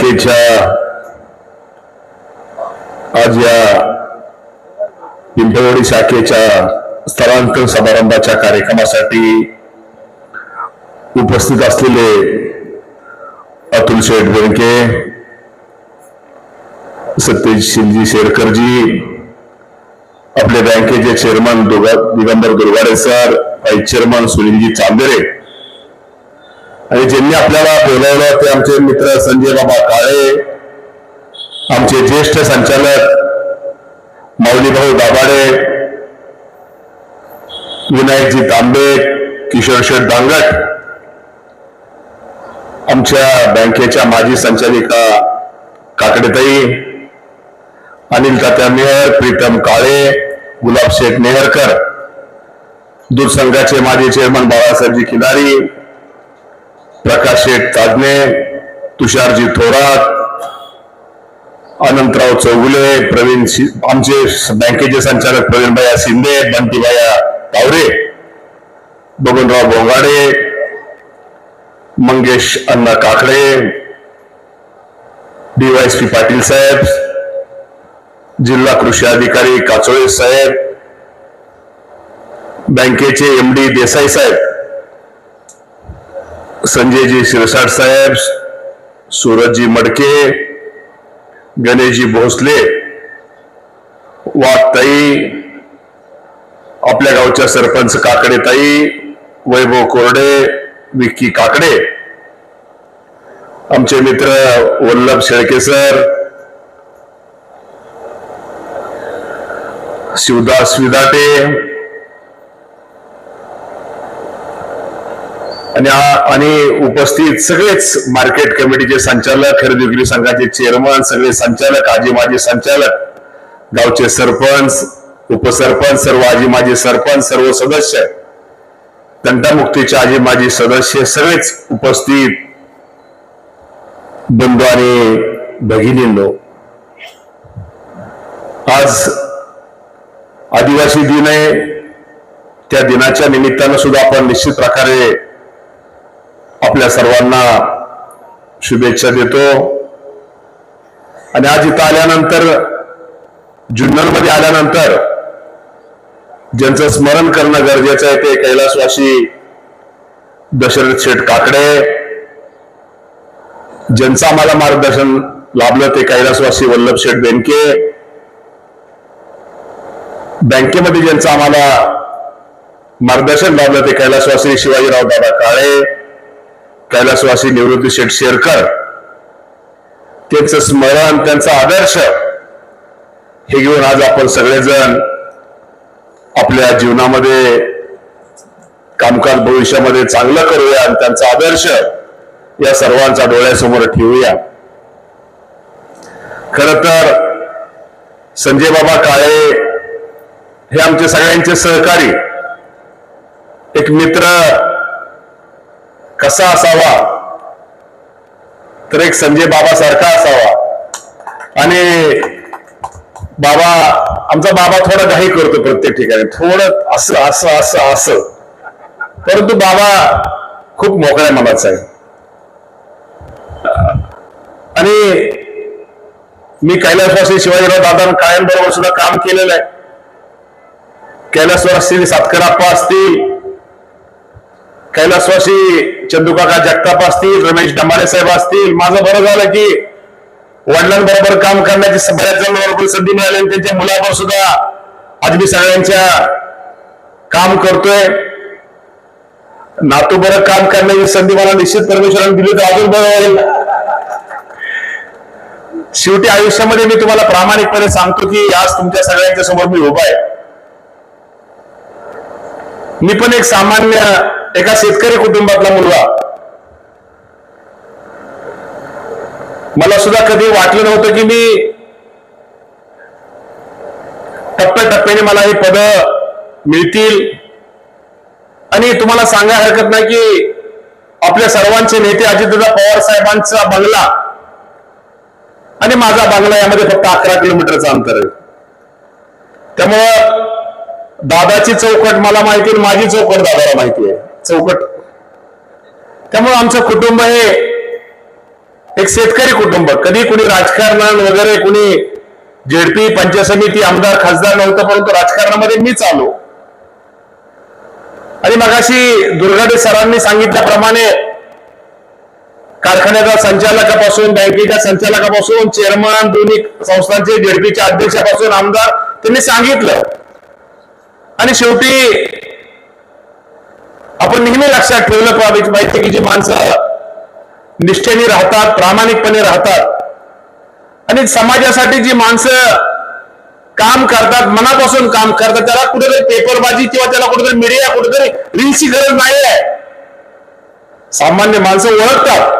बँकेच्या आज या पिंपळवाडी शाखेच्या स्थलांतर समारंभाच्या कार्यक्रमासाठी उपस्थित असलेले अतुल शेठ बेंके सत्यजित शिंदे शेरकरजी आपल्या बँकेचे chairman Digambar Durgade sir vice chairman Sunilji Chandere आणि ज्यांनी आपल्याला बोलावलं ते आमचे मित्र संजय बाबा काळे आमचे ज्येष्ठ संचालक माऊलीभाऊ दाभाडे विनायकजी तांबे किशोर शेठ दांगट आमच्या बँकेच्या माजी संचालिका काकडेताई अनिल तात्या मेहर प्रीतम काळे गुलाब शेठ नेहरकर दूरसंघाचे माजी चेअरमन बाळासाहेबजी खिलारी प्रकाश शेठ ताजने तुषारजी थोरात अनंतराव चौगुले प्रवीण आमचे बँकेचे संचालक प्रवीणभाया शिंदे बंटीबाया तावरे बबनराव बोंगाडे मंगेश अण्णा काकडे डीवायसपी पाटील साहेब जिल्हा कृषी अधिकारी काचोळे साहेब बँकेचे एम डी देसाई साहेब संजयजी शिरसाट साहेब सूरजजी मडके गणेशजी भोसले वाघताई आपल्या गावच्या सरपंच काकडे ताई वैभव कोरडे विक्की काकडे आमचे मित्र वल्लभ शेळके सर शिवदास विदाटे आणि आणि उपस्थित सगळेच मार्केट कमिटीचे संचालक खरेदी विक्री संघाचे चेअरमन सगळे संचालक आजी माजी संचालक गावचे सरपंच उपसरपंच सर्व आजी माजी सरपंच सर्व सदस्य तंटामुक्तीचे आजी माजी सदस्य सगळेच उपस्थित बंधू आणि भगिनींनो. आज आदिवासी दिन आहे. त्या दिनाच्या निमित्तानं सुद्धा आपण निश्चित प्रकारे आपल्या सर्वांना शुभेच्छा देतो. आणि आज इथं आल्यानंतर जुन्नरमध्ये आल्यानंतर ज्यांचं स्मरण करणं गरजेचं आहे ते कैलासवासी दशरथ शेठ काकडे ज्यांचं आम्हाला मार्गदर्शन लाभलं ते कैलासवासी वल्लभ शेठ बेनके बँकेमध्ये ज्यांचं आम्हाला मार्गदर्शन लाभलं ते कैलासवासी शिवाजीराव दादा काळे कैलासवासी निवृत्ती शेठ शेरकर त्यांचं स्मरण त्यांचा आदर्श हे घेऊन आज आपण सगळेजण आपल्या जीवनामध्ये कामकाज भविष्यामध्ये चांगलं करूया आणि त्यांचा आदर्श या सर्वांचा डोळ्यासमोर ठेवूया. खर तर संजय बाबा काळे हे आमचे सगळ्यांचे सहकारी एक मित्र कसा असावा. तर एक संजय बाबा सारखा असावा. आणि बाबा आमचा बाबा थोडा घाई करतो प्रत्येक ठिकाणी. थोडं असं असं असं असं. परंतु बाबा खूप मोकळ्या मनाचा आहे. आणि मी कैलासवासी शिवाजीराव दादा कायमबरोबर सुद्धा काम केलेलं आहे. कैलासवासी सातकराप्पा असतील कैलासवासी चंदुकाका जगताप असतील रमेश डंबारे साहेब असतील माझं बरं झालं की वडिलांबरोबर काम करण्याची बऱ्याच जणांबरोबर संधी मिळाली आणि त्यांच्या मुलाबरोबर सुद्धा आज मी सगळ्यांच्या काम करतोय. नातू बरं काम करण्याची संधी मला निश्चित परमेश्वराने दिली तर अजून बरं होईल. शेवटी आयुष्यामध्ये मी तुम्हाला प्रामाणिकपणे सांगतो की आज तुमच्या सगळ्यांच्या समोर मी उभा आहे. मी पण एक सामान्य एका शेतकरी कुटुंबातला मुलगा. मला सुद्धा कधी वाटलं नव्हतं की मी टप्प्याटप्प्याने मला ही पद मिळतील. आणि तुम्हाला सांगा हरकत नाही की आपल्या सर्वांचे नेते अजितदादा पवार साहेबांचा बंगला आणि माझा बंगला यामध्ये फक्त अकरा किलोमीटरचं अंतर आहे. त्यामुळं दादाची चौकट मला माहिती आहे माझी चौकट दादाला माहिती आहे. चौकट. त्यामुळे आमचं कुटुंब हे एक शेतकरी कुटुंब. कधी कुणी राजकारण वगैरे कुणी झेडपी पंचायत समिती आमदार खासदार नव्हतं परंतु राजकारणामध्ये मीच आलो आणि मगाशी दुर्गाडे सरांनी सांगितल्याप्रमाणे कारखान्याच्या संचालकापासून बँकेच्या संचालकापासून चेअरमन दोन्ही संस्थांचे झेडपीच्या अध्यक्षापासून आमदार त्यांनी सांगितलं. आणि शेवटी आपण नेहमी लक्षात ठेवलं पाहिजे माहिती की जी माणसं निष्ठेने राहतात प्रामाणिकपणे राहतात. आणि समाजासाठी जी माणसं काम करतात मनापासून काम करतात त्याला कुठेतरी पेपरबाजी किंवा त्याला कुठेतरी मीडिया कुठेतरी रीलची गरज नाही आहे सामान्य माणसं ओळखतात.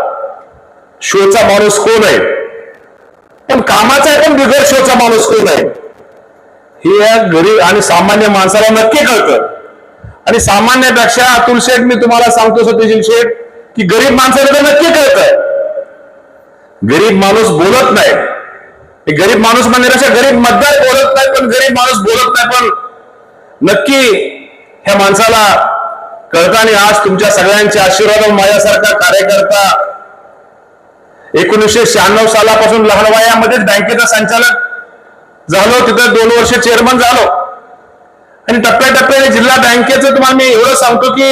शोचा माणूस कोण आहे? पण कामाचा पण बिगर शोचा माणूस कोण आहे? हे या गरीब आणि सामान्य माणसाला नक्की कळतं. आणि सामान्यापेक्षा अतुल शेठ मी तुम्हाला सांगतो सत्यशील शेठ की गरीब माणसाला तर नक्की कळतं. गरीब माणूस बोलत नाही. गरीब माणूस म्हणण्यापेक्षा गरीब मतदार बोलत नाही पण गरीब माणूस बोलत नाही पण नक्की ह्या माणसाला कळतं. आणि आज तुमच्या सगळ्यांच्या आशीर्वाद माझ्यासारखा कार्यकर्ता एकोणीसशे शहाण्णव सालापासून लहान वयामध्येच बँकेचा संचालक झालो. तिथं दोन वर्ष चेअरमन झालो. आणि टप्प्याटप्प्याने जिल्हा बँकेचं तुम्हाला मी एवढं सांगतो की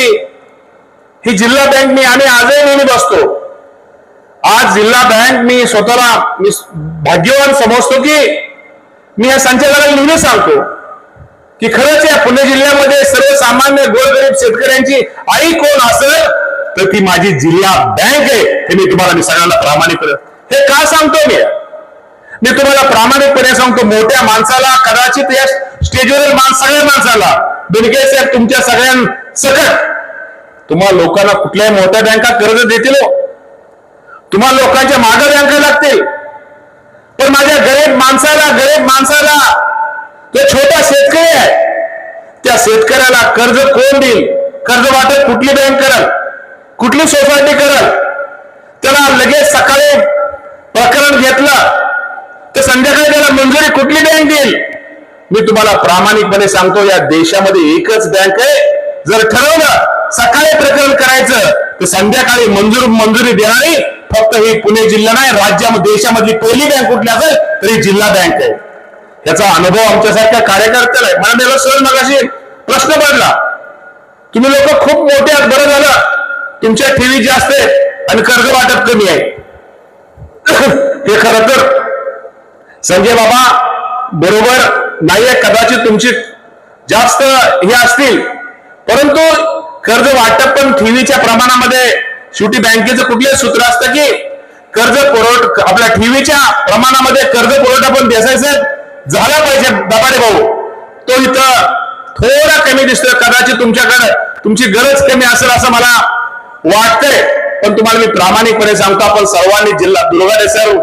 ही जिल्हा बँक मी आम्ही आजही नेहमी बसतो. आज जिल्हा बँक मी स्वतःला मी भाग्यवान समजतो की मी या संचालकाला नेहमी सांगतो की खरंच या पुणे जिल्ह्यामध्ये सर्वसामान्य गोरगरीब शेतकऱ्यांची आई कोण असेल तर ती माझी जिल्हा बँक आहे हे मी तुम्हाला मी सगळ्यांना प्रामाणिक हे का सांगतो मी? मी तुम्हाला प्रामाणिकपणे सांगतो मोठ्या माणसाला कदाचित या स्टेजवरील माणस सगळ्या माणसाला बिलगे साहेब तुमच्या सगळ्यां सकट तुम्हाला लोकांना कुठल्याही मोठ्या बँका कर्ज देतील हो. तुम्हाला लोकांच्या मागे बँका लागतील. पण माझ्या गरीब माणसाला गरीब माणसाला तो छोटा शेतकरी आहे त्या शेतकऱ्याला कर्ज कोण देईल? कर्ज वाटप कुठली बँक करल? कुठली सोसायटी करल? त्याला लगेच सकाळी प्रकरण घेतलं तर संध्याकाळी त्याला मंजुरी कुठली बँक देईल? मी तुम्हाला प्रामाणिकपणे सांगतो या देशामध्ये एकच बँक आहे. जर ठरवलं सकाळी प्रकरण करायचं तर संध्याकाळी मंजूर मंजुरी देणारी फक्त ही पुणे जिल्हा नाही राज्यामध्ये देशामधली पहिली बँक कुठली असेल तर ही जिल्हा बँक आहे. याचा अनुभव आमच्यासारख्या कार्यकर्त्याला आहे. मला मला सर मगाशी प्रश्न पडला तुम्ही लोक खूप मोठे आहात बरं झालं. तुमच्या ठेवी जास्त आहेत आणि कर्ज वाटप कमी आहे. हे खरं तर संजय बाबा बरोबर नाहीये कदाचित तुमची जास्त हे असतील. परंतु कर्ज वाटप पण ठेवीच्या प्रमाणामध्ये शेवटी बँकेचं कुठलं सूत्र असतं की कर्ज पुरवठ आपल्या ठेवीच्या प्रमाणामध्ये कर्ज पुरवठा पण देसायचं झाला पाहिजे दबाडे भाऊ. तो इथं थोडा कमी दिसतोय कदाचित तुमच्याकडे तुमची गरज कमी असेल असं मला वाटतंय. पण तुम्हाला मी प्रामाणिकपणे सांगतो आपण सर्वांनी जिल्हा दुर्गा देसाई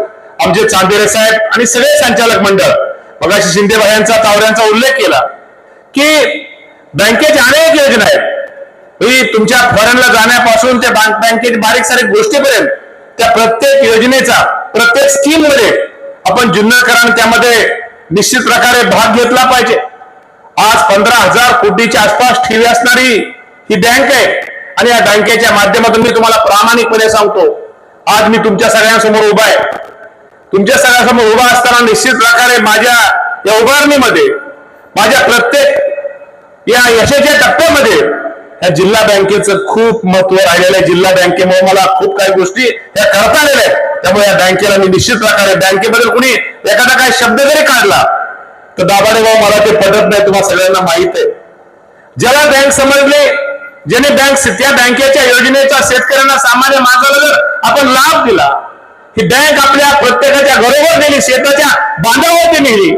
आमचे चांदेरे साहेब आणि सगळे संचालक मंडळ. मगाशी शिंदे भायांचा तावड्यांचा उल्लेख केला की बँकेच्या अनेक योजना आहेत. तुमच्या फॉरेनला जाण्यापासून त्या बँक बँकेच्या बारीक सारीक गोष्टीपर्यंत त्या प्रत्येक योजनेचा प्रत्येक स्कीममध्ये आपण जुन्नरकरांनी त्यामध्ये निश्चित प्रकारे भाग घेतला पाहिजे. आज पंधरा हजार कोटीच्या आसपास ठेवी असणारी ही बँक आहे आणि या बँकेच्या माध्यमातून मी तुम्हाला प्रामाणिकपणे सांगतो. आज मी तुमच्या सगळ्यांसमोर उभा आहे. तुमच्या सगळ्यांसमोर उभा असताना निश्चित प्रकारे माझ्या या उभारणीमध्ये माझ्या प्रत्येक या यशाच्या टप्प्यामध्ये या जिल्हा बँकेचं खूप महत्त्व राहिलेलं आहे. जिल्हा बँकेमुळे मला खूप काही गोष्टी या करता आलेल्या आहेत. त्यामुळे या बँकेला मी निश्चित प्रकारे बँकेबद्दल कुणी एखादा काही शब्द जरी काढला तर दाबाडे भाऊ मला ते पटत नाही तुम्हाला सगळ्यांना माहीत आहे. ज्याला बँक समजले ज्याने बँक त्या बँकेच्या योजनेचा शेतकऱ्यांना सामान्य माणसाला जर आपण लाभ दिला ही बँक आपल्या प्रत्येकाच्या घरोघर नेली शेताच्या बांधावरती नेली.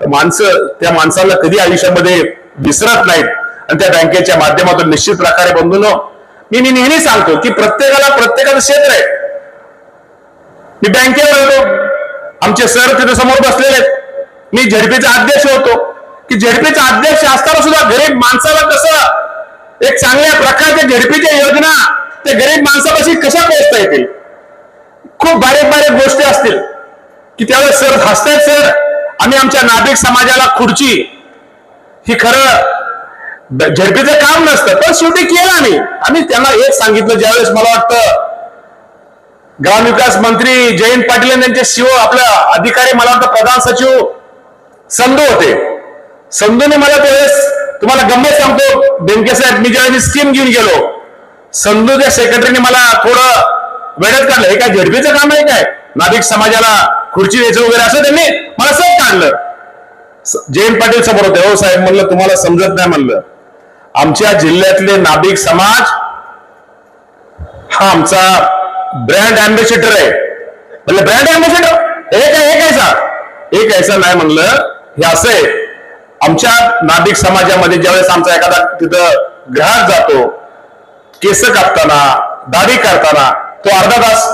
तर माणसं त्या माणसाला कधी आयुष्यामध्ये विसरत नाहीत. आणि त्या बँकेच्या माध्यमातून निश्चित प्रकारे बंधून मी मी नेहमी सांगतो की प्रत्येकाला प्रत्येकाचं क्षेत्र आहे. मी बँकेवर होतो. आमचे सर तिथे समोर बसलेले आहेत. मी झडपीचा अध्यक्ष होतो. की झडपीचा अध्यक्ष असताना सुद्धा गरीब माणसाला कसं एक चांगल्या प्रकारच्या झडपीच्या योजना ते गरीब माणसापाशी कशा पोहोचता येतील? खूप बारीक बारीक गोष्टी असतील. की त्यावेळेस सर हसतायत सर. आम्ही आमच्या नाभिक समाजाला खुर्ची. ही खरं झडपीचं काम नसतं पण शेवटी केलं आम्ही. आम्ही त्यांना एक सांगितलं ज्यावेळेस मला वाटतं ग्रामविकास मंत्री जयंत पाटील यांचे शिव आपला अधिकारी मला वाटतं प्रधान सचिव संधू होते. संधूने मला त्यावेळेस तुम्हाला गंमत सांगतो बँकेसाहेब मी ज्यावेळेस स्कीम घेऊन गेलो संधूच्या सेक्रेटरीने मला थोडं वेळेत काढलं. हे काय झेडपीचं काम आहे काय? नाभिक समाजाला खुर्ची द्यायचं वगैरे असं त्यांनी मला सब काढलं. जयंत पाटील समोर होते. हो साहेब म्हणलं तुम्हाला समजत नाही म्हणलं. आमच्या जिल्ह्यातले नाभिक समाज हा आमचा ब्रँड अँबॅसिडर आहे. म्हणलं ब्रँड अँबॅसिडर एक आहे एक ऐसा एक ऐसा नाही म्हणलं. हे असं आहे. आमच्या नाभिक समाजामध्ये ज्यावेळेस आमचा एखादा तिथं ग्राहक जातो केस कापताना दाढी करताना तो अर्धा तास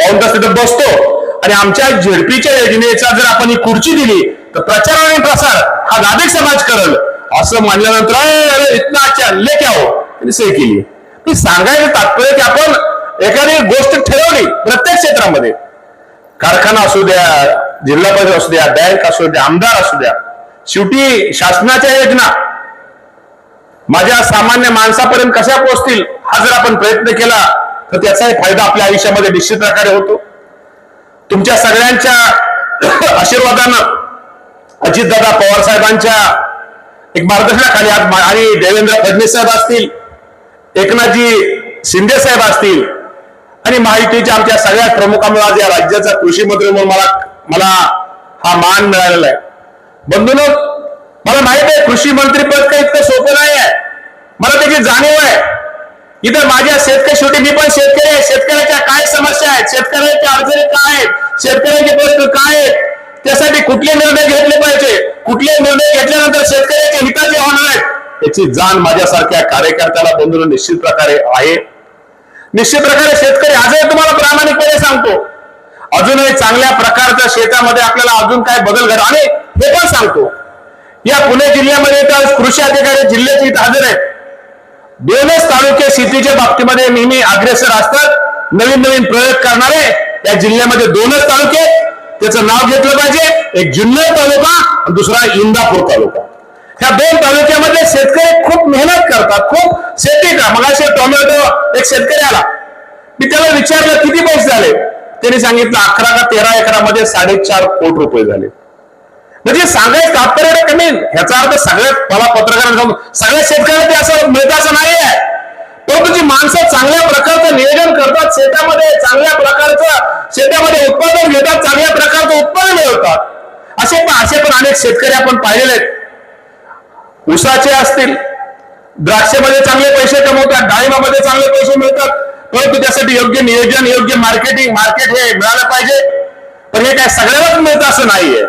पाऊन तास तिथं बसतो. आणि आमच्या झेडपीच्या योजनेचा जर आपण ही खुर्ची दिली तर प्रचार आणि प्रसार हा नाभिक समाज करल. असं मानल्यानंतर "अरे, इतना अच्छा क्या हो त्यांनी सही केली. मी सांगायचं तात्पर्य की आपण एखादी गोष्ट ठरवली प्रत्येक क्षेत्रामध्ये. कारखाना असू द्या जिल्हा परिषद असू द्या बँक असू द्या आमदार असू द्या शेवटी शासनाच्या योजना. माझ्या सामान्य माणसापर्यंत कशा पोहोचतील हा जर आपण प्रयत्न केला तर त्याचाही फायदा आपल्या आयुष्यामध्ये निश्चित प्रकारे होतो. तुमच्या सगळ्यांच्या आशीर्वादानं अजितदादा पवार साहेबांच्या एक मार्गदर्शनाखाली आज आणि देवेंद्र फडणवीस साहेब असतील एकनाथजी शिंदे साहेब असतील आणि माहितीच्या आमच्या सगळ्या प्रमुखांना आज या राज्याचा कृषी मंत्री म्हणून मला मला हा मान मिळालेला आहे. बंधून मला माहीत आहे कृषी मंत्री पद काही इतकं सोपं नाही आहे. मला त्याची जाणीव आहे. इथं माझ्या शेतकरी शेवटी मी पण शेतकरी आहे. शेतकऱ्याच्या काय समस्या आहेत? शेतकऱ्याच्या अडचणी काय आहेत? शेतकऱ्याचे प्रश्न काय आहेत? त्यासाठी कुठले निर्णय घेतले पाहिजे? कुठले निर्णय घेतल्यानंतर शेतकऱ्याच्या हिताचे होणार आहेत? याची जाण माझ्यासारख्या कार्यकर्त्याला बंधून निश्चित प्रकारे आहे. निश्चित प्रकारे शेतकरी आजही तुम्हाला प्रामाणिकपणे सांगतो. अजूनही चांगल्या प्रकारच्या शेतामध्ये आपल्याला अजून काय बदल घडा आणि हे पण सांगतो. या पुणे जिल्ह्यामध्ये तर कृषी अधिकारी जिल्ह्याचे इथं हजर आहेत. दोनच तालुके शेतीच्या बाबतीमध्ये नेहमी अग्रेसर असतात. नवीन नवीन प्रयोग करणारे या जिल्ह्यामध्ये दोनच तालुके त्याचं नाव घेतलं पाहिजे. एक जुन्नर तालुका दुसरा इंदापूर तालुका. ह्या दोन तालुक्यामध्ये शेतकरी खूप मेहनत करतात. खूप शेती का मग टोमॅटो एक शेतकरी आला. मी त्याला विचारलं किती पैसे झाले? त्यांनी सांगितलं अकरा का तेरा एकरामध्ये साडेचार कोटी रुपये झाले. म्हणजे सांगायचं तात्पर्य कमी. ह्याचा अर्थ सगळ्यात मला पत्रकारांना सांगतो सगळ्या शेतकऱ्यांना ते असं मिळतं असं नाही आहे परंतु जी माणसं चांगल्या प्रकारचं नियोजन करतात शेतामध्ये चांगल्या प्रकारचं शेतामध्ये उत्पादन घेतात चांगल्या प्रकारचं उत्पादन मिळवतात. असे पण असे पण अनेक शेतकरी आपण पाहिलेले आहेत. ऊसाचे असतील द्राक्षामध्ये चांगले पैसे कमवतात डाळिंबामध्ये चांगले पैसे मिळतात. परंतु त्यासाठी योग्य नियोजन योग्य मार्केटिंग मार्केट हे मिळालं पाहिजे. पण हे काय सगळ्यांनाच मिळतं असं नाहीये.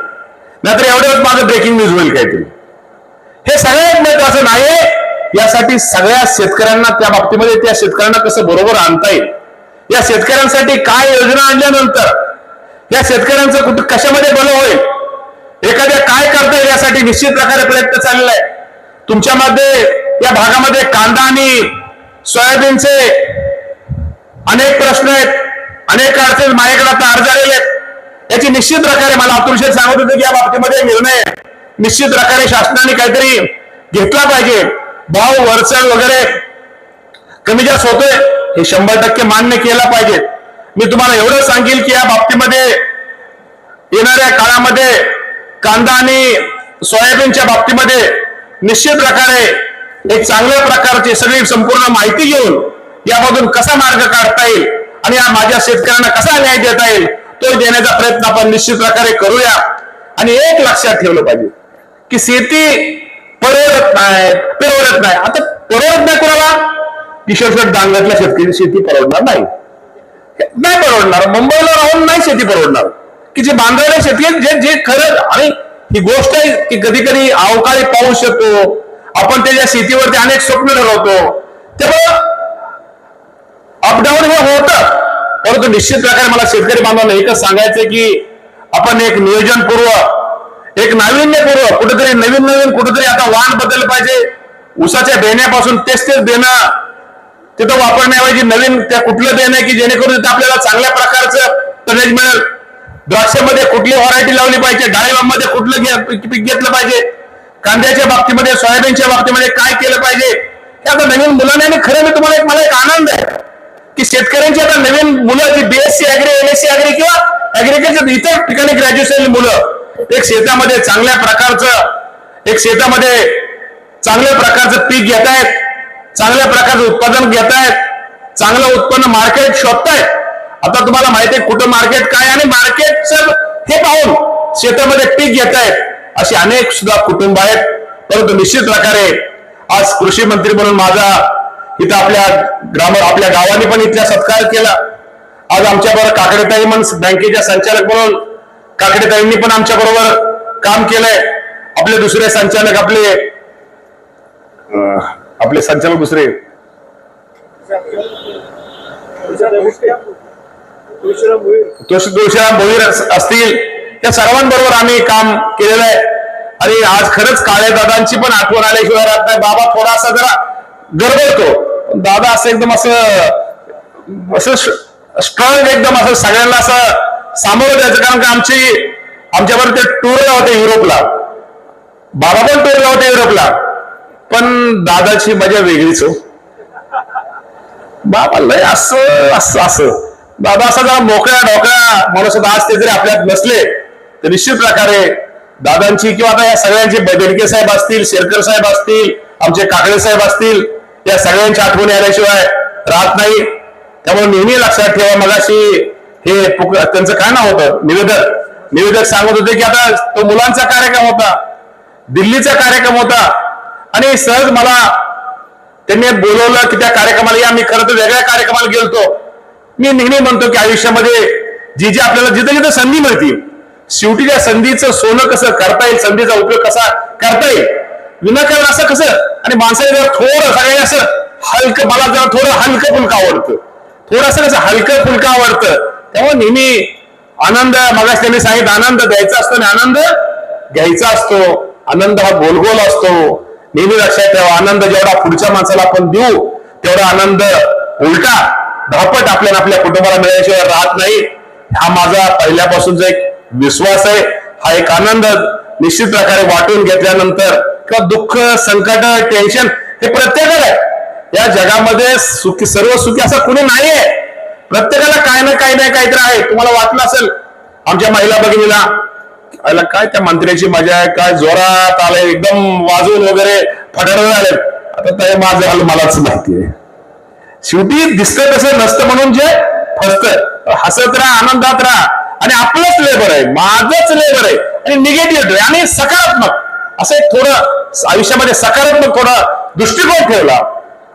नाहीतर एवढ्याच माझं ब्रेकिंग न्यूज होईल काहीतरी. हे सगळ्यात महत्वाचं नाही यासाठी सगळ्या शेतकऱ्यांना त्या बाबतीमध्ये त्या शेतकऱ्यांना कसं बरोबर आणता येईल? या शेतकऱ्यांसाठी काय योजना आणल्यानंतर या शेतकऱ्यांचं कुठं कशामध्ये बल होईल? एखाद्या काय करता येईल यासाठी निश्चित प्रकारे प्रयत्न चाललेला आहे. तुमच्यामध्ये या भागामध्ये कांदा आणि सोयाबीनचे अनेक प्रश्न आहेत. अनेक अडचणी माझ्याकडे आता अर्ज आलेले आहेत. याची निश्चित प्रकारे मला अतुल शेठ सांगत होते की या बाबतीमध्ये निर्णय निश्चित प्रकारे शासनाने काहीतरी घेतला पाहिजे. भाव वरचढ वगैरे कमी जास्त होतोय हे शंभर टक्के मान्य केला पाहिजे. मी तुम्हाला एवढं सांगेल की या बाबतीमध्ये येणाऱ्या काळामध्ये कांदा आणि सोयाबीनच्या बाबतीमध्ये निश्चित प्रकारे एक चांगल्या प्रकारची सगळी संपूर्ण माहिती घेऊन यामधून कसा मार्ग काढता येईल आणि या माझ्या शेतकऱ्यांना कसा न्याय देता येईल तो देण्याचा प्रयत्न आपण निश्चित प्रकारे करूया. आणि एक लक्षात ठेवलं पाहिजे की शेती परवडत नाही परवडत नाही. आता परवडत नाही कोणाला? किशोर शेठ शेतकरी शेती परवडणार नाही. नाही परवडणार. मुंबईला राहून नाही शेती परवडणार. की जे बांधवल्या शेती जे जे खरं आणि ही गोष्ट आहे की कधी कधी अवकाळी पाऊस येतो. आपण त्याच्या शेतीवरती अनेक स्वप्न ठरवतो. तेव्हा अपडाऊन हे होतं. परंतु निश्चित प्रकारे मला शेतकरी बांधवांना एकच सांगायचं की आपण एक नियोजनपूर्व एक नाविन्यपूर्व कुठेतरी नवीन नवीन कुठेतरी आता वाण बदललं पाहिजे. उसाच्या बेण्यापासून तेच तेच बेणं तिथं वापरण्याऐवजी नवीन त्या कुठलं बेन आहे की जेणेकरून तिथं आपल्याला चांगल्या प्रकारचं टनेज मिळेल. द्राक्षामध्ये कुठली व्हरायटी लावली पाहिजे डाळिंबामध्ये कुठलं पीक पीक घेतलं पाहिजे कांद्याच्या बाबतीमध्ये सोयाबीनच्या बाबतीमध्ये काय केलं पाहिजे हे आता नवीन मुलांना आणि खरं मी तुम्हाला एक मला एक आनंद आहे. की शेतकऱ्यांची आता नवीन मुलं जी बीएससी अॅग्री एमएससी अॅग्री किंवा अॅग्रिकल्चर इतर ठिकाणी ग्रॅज्युएशन मुलं एक शेतामध्ये चांगल्या प्रकारचं एक शेतामध्ये चांगल्या प्रकारचं पीक घेत आहेत चांगल्या प्रकारचं उत्पादन घेत आहेत चांगलं उत्पन्न मार्केट शोधतायत. आता तुम्हाला माहिती आहे कुठं मार्केट काय आणि मार्केटचं हे पाहून शेतामध्ये पीक घेत आहेत असे अनेक सुद्धा कुटुंब आहेत. परंतु निश्चित प्रकारे आज कृषी मंत्री म्हणून माझा इथं आपल्या ग्राम आपल्या गावाने पण इथला सत्कार केला. आज आमच्या बरोबर काकडेताई म्हणून बँकेच्या संचालक म्हणून काकडेताईंनी पण आमच्या बरोबर काम केलंय. आपले दुसरे संचालक आपले आपले संचालक दुसरे. तुळशीराम भोईर असतील. त्या सर्वांबरोबर आम्ही काम केलेलं आहे. आणि आज खरंच काळे दादांची पण आठवण आल्याशिवाय राहत नाही. बाबा थोडासा जरा गडबडतो दादा असं एकदम असं असं स्ट्रॉंग एकदम असं सगळ्यांना असं सामोरं द्यायचं कारण का आमची आमच्यावर ते टूरला होते युरोपला बाबा पण टूरला होते युरोपला पण दादाची मजा वेगळीच हो. बाबा लय असं असं असं. बाबा असा जरा मोकळ्या डोकळ्या माणूस आज ते जरी आपल्यात नसले तर निश्चित प्रकारे दादांची किंवा आता या सगळ्यांची बेडके साहेब असतील शेरकर साहेब असतील आमचे काकडे साहेब असतील या सगळ्यांच्या आठवणी आल्याशिवाय राहत नाही. त्यामुळे नेहमी लक्षात ठेवा मगाशी हे त्यांचं काय नाव होतं? निवेदक. निवेदक सांगत होते की आता तो मुलांचा कार्यक्रम होता. दिल्लीचा कार्यक्रम होता. आणि सहज मला त्यांनी बोलवलं की त्या कार्यक्रमाला या मी खरं तर वेगळ्या कार्यक्रमाला गेलतो. मी नेहमी म्हणतो की आयुष्यामध्ये जी जी आपल्याला जिथं जिथं संधी मिळते शेवटी त्या संधीचं सोनं कसं करता येईल संधीचा उपयोग कसा करता येईल विनाकारण असं कसं? आणि माणसाने जरा थोडं सगळ्यांनी असं हलकं मला जरा थोडं हलकं फुलकं आवडतं. थोडंसं कसं हलकं फुलकं आवडतं. त्यामुळे नेहमी आनंद मगास त्यांनी सांगितलं आनंद द्यायचा असतो आणि आनंद घ्यायचा असतो. आनंद हा गोलगोल असतो. नेहमी लक्षात ठेवा आनंद जेवढा पुढच्या माणसाला आपण देऊ तेवढा आनंद उलटा धापट आपल्याला आपल्या कुटुंबाला मिळाल्याशिवाय राहत नाही. हा माझा पहिल्यापासूनचा एक विश्वास आहे. हा एक आनंद निश्चित प्रकारे वाटून घेतल्यानंतर किंवा दुःख संकट टेन्शन हे प्रत्येकाला आहे. या जगामध्ये सुखी सर्व सुखी असं कुणी नाहीये. प्रत्येकाला काय ना काही नाही काहीतरी आहे. तुम्हाला वाटलं असेल आमच्या महिला भगिनीला काय त्या मंत्र्याची मजा आहे काय जोरात आलंय एकदम वाजून वगैरे फटाडे आले. आता ते माझं हाल मलाच माहितीये. शेवटी दिसतंय तसं नसतं म्हणून जे फसत हसत राहा आनंदात राहा. आणि आपलंच लेबर आहे. माझंच लेबर आहे. आणि निगेटिव्ह आणि सकारात्मक. असं एक थोडं आयुष्यामध्ये सकारात्मक थोडा दृष्टिकोन ठेवला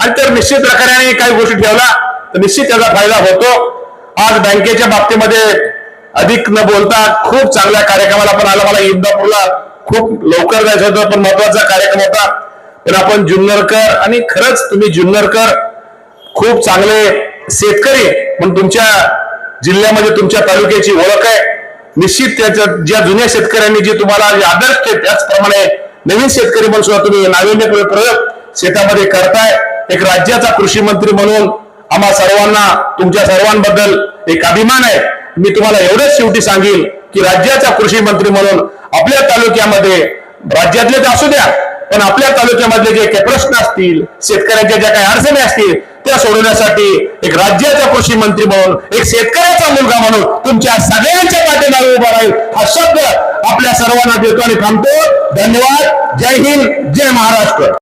आणि तर निश्चित प्रकारे काही गोष्टी ठेवला तर निश्चित त्याचा फायदा होतो. आज बँकेच्या बाबतीमध्ये अधिक न बोलता खूप चांगल्या कार्यक्रमाला पण आला. मला इंदापूरला खूप लवकर जायचं होतं पण महत्त्वाचा कार्यक्रम होता. पण आपण जुन्नरकर आणि खरंच तुम्ही जुन्नरकर खूप चांगले शेतकरी पण तुमच्या जिल्ह्यामध्ये तुमच्या तालुक्याची ओळख आहे. निश्चित त्याच्या ज्या जुन्या शेतकऱ्यांनी जे तुम्हाला आदर्श केले त्याचप्रमाणे नवीन शेतकरी म्हणून सुद्धा तुम्ही नाविन्यपूर्ण प्रयोग शेतामध्ये करताय. एक राज्याचा कृषी मंत्री म्हणून आम्हा सर्वांना तुमच्या सर्वांबद्दल एक अभिमान आहे. मी तुम्हाला एवढंच शेवटी सांगेन की राज्याचा कृषी मंत्री म्हणून आपल्या तालुक्यामध्ये राज्यातले तर असू द्या पण आपल्या तालुक्यामधले जे काही प्रश्न असतील शेतकऱ्यांच्या ज्या काही अडचणी असतील त्या सोडवण्यासाठी एक राज्याचा कृषी मंत्री म्हणून एक शेतकऱ्याचा मुलगा म्हणून तुमच्या सगळ्यांच्या पाठीमागे उभा राहील हा शब्द आपल्या सर्वांना देतो आणि थांबतो. धन्यवाद. जय हिंद. जय महाराष्ट्र.